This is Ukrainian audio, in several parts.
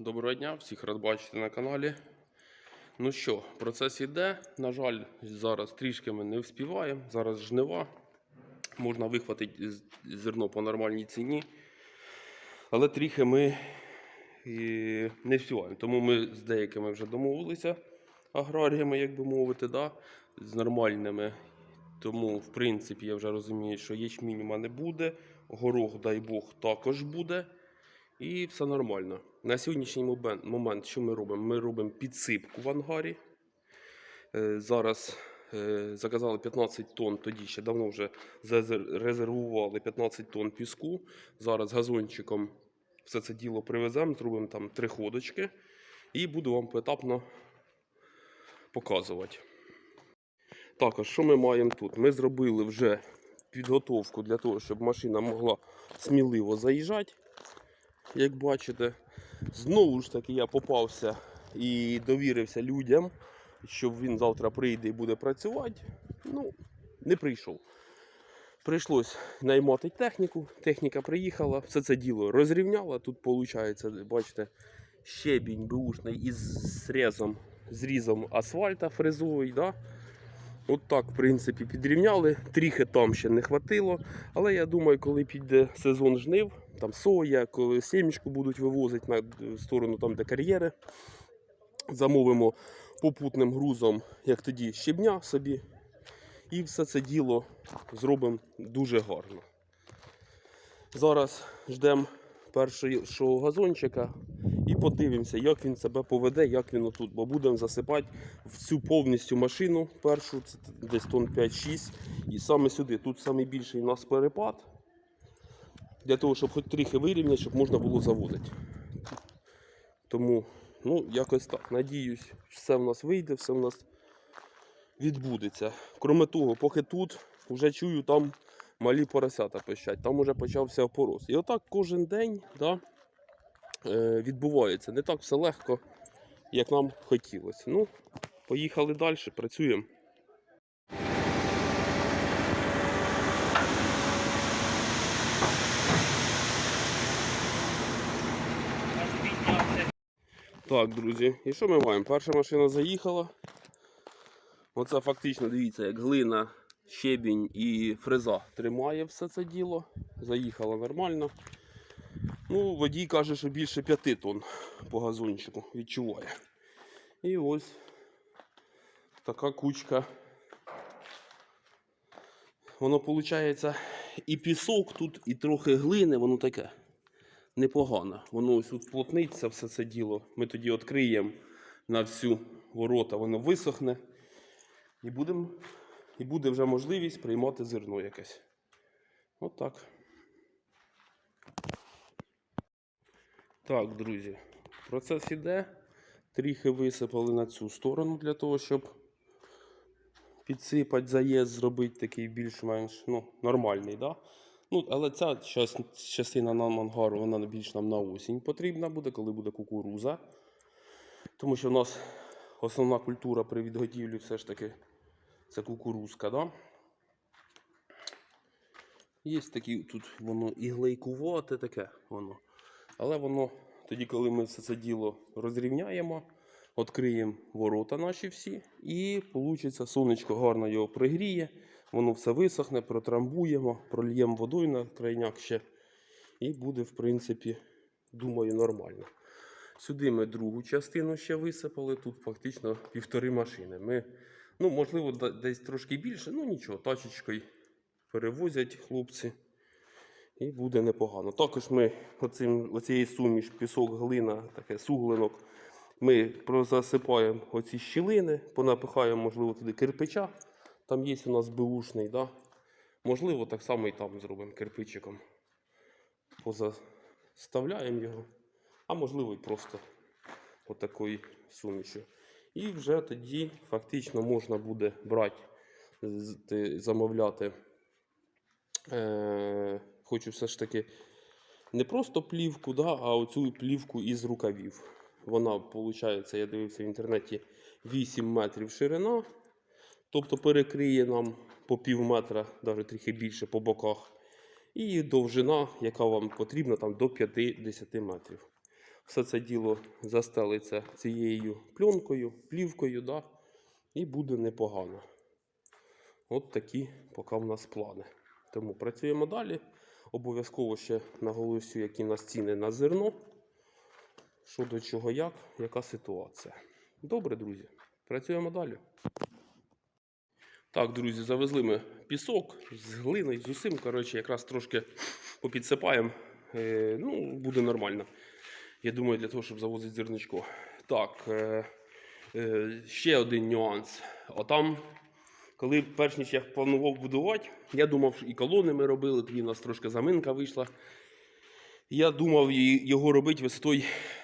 Доброго дня, всіх рад бачити на каналі. Ну що, процес іде. На жаль, зараз трішки ми не вспіваємо. Зараз жнива. Можна вихватити зерно по нормальній ціні. Але трохи ми не вспіваємо. Тому ми з деякими вже домовилися аграріями, як би мовити, да? з нормальними. Тому, в принципі, я вже розумію, що ячмінь у мене буде, горох, дай Бог, також буде. І все нормально. На сьогоднішній момент, що ми робимо? Ми робимо підсипку в ангарі. Е, Зараз е, заказали 15 тонн, тоді ще давно вже резервували 15 тонн піску. Зараз газончиком все це діло привеземо, зробимо там три ходочки і буду вам поетапно показувати. Також, що ми маємо тут? Ми зробили вже підготовку для того, щоб машина могла сміливо заїжджати. Як бачите, знову ж таки я попався і довірився людям, щоб він завтра прийде і буде працювати. Ну, не прийшов. Прийшлось наймати техніку. Техніка приїхала, все це діло розрівняла. Тут виходить, бачите, щебінь бушний із зрізом, зрізом асфальта фрезовий. Да? От так, в принципі, підрівняли. Тріхи там ще не хватило. Але я думаю, коли піде сезон жнив, там соя, коли сімечку будуть вивозити на сторону там, де кар'єри, замовимо попутним грузом, як тоді, щебня собі. І все це діло зробимо дуже гарно. Зараз ждемо першого газончика і подивимося, як він себе поведе, як він отут. Бо будемо засипати в цю повністю машину першу, це десь тонн 5-6. І саме сюди. Тут найбільший у нас перепад. Для того, щоб хоч трохи вирівняти, щоб можна було заводити. Тому, ну, якось так. Надіюсь, все в нас вийде, все в нас відбудеться. Кроме того, поки тут вже чую, там малі поросята пищать, там вже почався опорос. І отак кожен день да, е, відбувається. Не так все легко, як нам хотілося. Ну, поїхали далі, працюємо. Так, друзі, і що ми маємо? Перша машина заїхала. Оце фактично, дивіться, як глина, щебінь і фреза тримає все це діло. Заїхала нормально. Ну, водій каже, що більше 5 тонн по газончику відчуває. І ось така кучка. Воно виходить і пісок тут, і трохи глини, воно таке непогано. Воно ось тут плотниться все це діло. Ми тоді відкриємо на всю ворота, воно висохне. І, будем, і буде вже можливість приймати зерно якесь. От так. Так, друзі, процес іде. Тріхи висипали на цю сторону для того, щоб підсипати заїзд, зробити такий більш-менш ну, нормальний. Да? Ну, але ця частина нам ангару, вона більш нам на осінь потрібна буде, коли буде кукуруза. Тому що в нас основна культура при відготівлі все ж таки це кукурузка, да? Є такі тут воно і глейкувате таке воно. Але воно тоді, коли ми все це діло розрівняємо, відкриємо ворота наші всі, і вийде сонечко гарно його пригріє, воно все висохне, протрамбуємо, прольємо водою на крайняк ще. І буде, в принципі, думаю, нормально. Сюди ми другу частину ще висипали. Тут фактично півтори машини. Ми, ну, можливо, десь трошки більше, ну нічого, тачечкою перевозять хлопці. І буде непогано. Також ми оцим, оцієї суміш, пісок, глина, таке суглинок. Ми прозасипаємо оці щілини, понапихаємо, можливо, туди кирпича. Там є у нас беушний, да? можливо, так само і там зробимо кирпичиком. Позаставляємо його, а можливо і просто отакою сумішю. І вже тоді фактично можна буде брати, замовляти. Е, хочу все ж таки не просто плівку, да, а оцю плівку із рукавів. Вона, виходить, я дивився в інтернеті 8 метрів ширина. Тобто перекриє нам по пів метра, навіть трохи більше по боках. І довжина, яка вам потрібна, там до 50 метрів. Все це діло застелиться цією пленкою, плівкою, да? і буде непогано. От такі поки в нас плани. Тому працюємо далі. Обов'язково ще наголосю, які в нас ціни на зерно. Що до чого, як, яка ситуація. Добре, друзі, працюємо далі. Так, друзі, завезли ми пісок з глиною, з усім. Коротше, якраз трошки попідсипаємо. Е, ну, буде нормально. Я думаю, для того, щоб завозити зерничко. Так, е, е, ще один нюанс. Отам, коли перш ніж я планував будувати, я думав, що і колони ми робили, тоді у нас трошки заминка вийшла. Я думав його робити висотою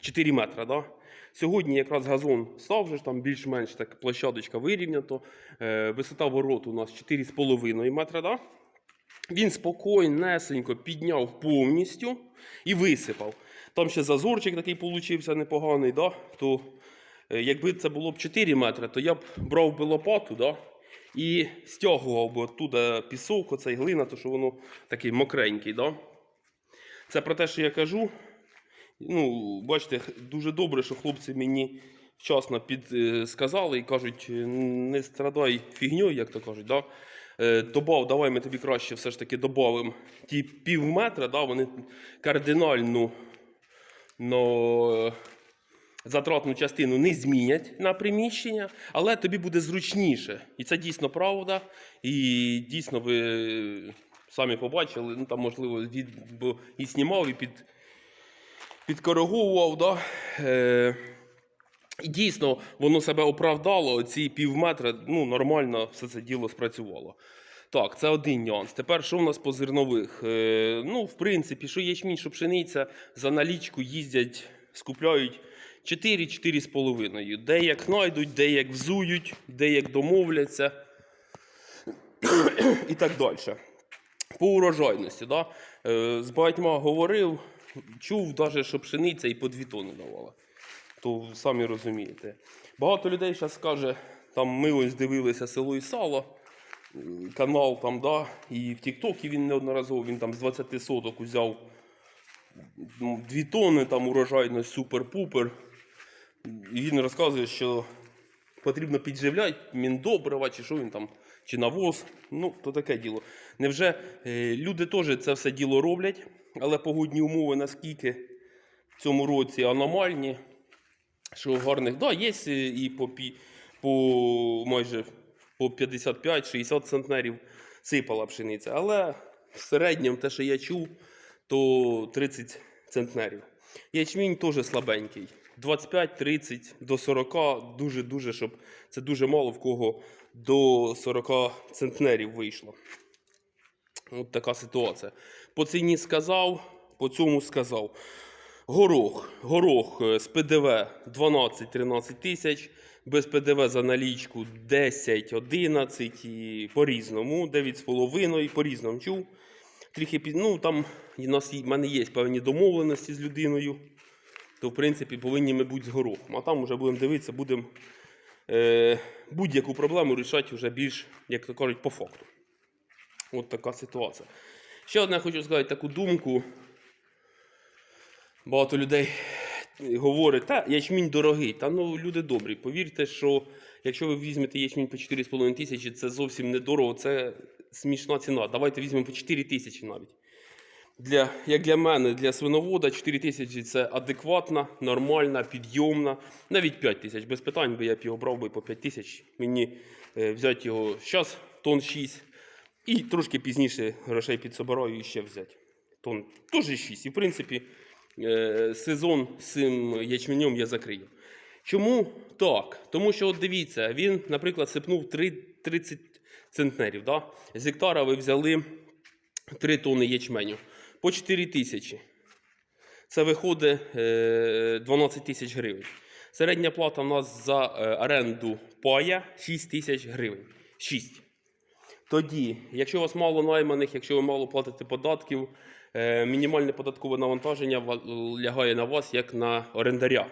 4 метри. Да? Сьогодні якраз газон став вже там більш-менш так площадочка вирівнято. Е, висота вороту у нас 4,5 метра. Да? Він спокійнесенько підняв повністю і висипав. Там ще зазорчик такий получився непоганий. Да? То, е, якби це було б 4 метри, то я б брав би лопату да? і стягував би оттуда пісок, оцей глина, то що воно такий мокренький. Да? Це про те, що я кажу. Ну, бачите, дуже добре, що хлопці мені вчасно підсказали і кажуть, е, не страдай фігньою, як то кажуть. Да? Е, Добав, давай ми тобі краще все ж таки додамо ті пів метра, да? вони кардинальну но, затратну частину не змінять на приміщення, але тобі буде зручніше. І це дійсно правда. І дійсно ви самі побачили, ну там, можливо, від, бо і знімав, і під, підкориговував. Да? Е, і дійсно воно себе оправдало, ці пів метра, ну, нормально все це діло спрацювало. Так, це один нюанс. Тепер що в нас по зернових? Е, ну, в принципі, що ячмінь, що пшениця, за налічку їздять, скупляють 4-4,5. Де як знайдуть, де як взують, де як домовляться і так далі. По урожайності, да? е, з багатьма говорив, чув, навіть, що пшениця і по 2 тони давала. То самі розумієте. Багато людей зараз каже, там ми ось дивилися село і сало, канал там, да, і в Тіктокі він неодноразово, він там з 20 соток узяв 2 тони, там урожайність супер-пупер. І він розказує, що потрібно підживляти міндобрива, чи що він там, чи навоз. Ну, то таке діло. Невже е, люди теж це все діло роблять, але погодні умови наскільки в цьому році аномальні, що гарних, да, є е, і по, по майже по 55-60 центнерів сипала пшениця, але в середньому те, що я чув, то 30 центнерів. Ячмінь теж слабенький. 25-30 до 40, дуже-дуже, щоб це дуже мало в кого до 40 центнерів вийшло. От така ситуація. По ціні сказав, по цьому сказав. Горох. Горох е, з ПДВ 12-13 тисяч, без ПДВ за налічку 10-11 і по-різному, 9,5 по-різному чув. Трохи ну, там у нас в мене є певні домовленості з людиною, то в принципі повинні ми бути з горохом. А там вже будемо дивитися, будемо е, будь-яку проблему рішати вже більш, як то кажуть, по факту. От така ситуація. Ще одне хочу сказати таку думку. Багато людей говорить, та ячмінь дорогий. Та ну люди добрі. Повірте, що якщо ви візьмете ячмінь по 4,5 тисячі, це зовсім недорого, це смішна ціна. Давайте візьмемо по 4 тисячі навіть. Для, як для мене, для свиновода 4 тисячі це адекватна, нормальна, підйомна. Навіть 5 тисяч. Без питань би я б його брав би по 5 тисяч. Мені е, взяти його зараз тон 6. І трошки пізніше грошей підсобираю і ще взяти. Тон теж 6. І в принципі е, сезон з цим ячменем я закрию. Чому так? Тому що, от дивіться, він, наприклад, сипнув 3, 30 центнерів. Да? З гектара ви взяли 3 тони ячменю по 4 тисячі. Це виходить е, 12 тисяч гривень. Середня плата у нас за е, оренду пая 6 тисяч гривень. 6. Тоді, якщо у вас мало найманих, якщо ви мало платите податків, е, мінімальне податкове навантаження лягає на вас як на орендаря.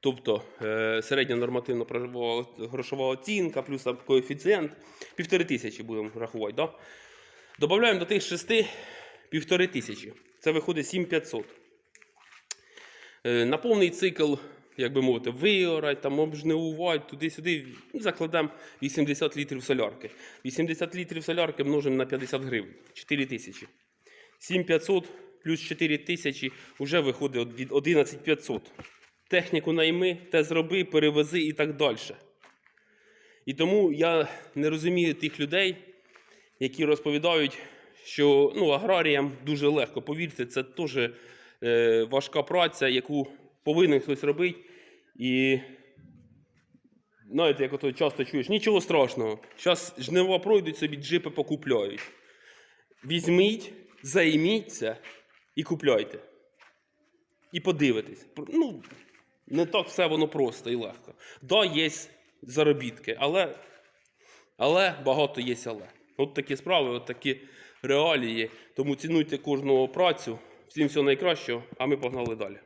Тобто е, середня нормативна проживова грошова оцінка плюс коефіцієнт півтори тисячі будемо рахувати. Да? Добавляємо до тих шести півтори тисячі. Це виходить 7500. Е, На повний цикл, як би мовити, виорать, там обжнивувати, туди-сюди, закладемо 80 літрів солярки. 80 літрів солярки множимо на 50 гривень, 4 тисячі. 7500 плюс 4 тисячі вже виходить від 11500. Техніку найми, те зроби, перевези і так далі. І тому я не розумію тих людей, які розповідають, що ну, аграріям дуже легко. Повірте, це теж е, важка праця, яку повинен хтось робити. І знаєте, як ото часто чуєш, нічого страшного. Зараз жнива пройдуть собі, джипи покупляють. Візьміть, займіться і купляйте. І подивитесь. Ну, не так все воно просто і легко. Да, є заробітки, але, але багато є але. От такі справи, от такі реалії. Тому цінуйте кожного працю. Всім всього найкращого, а ми погнали далі.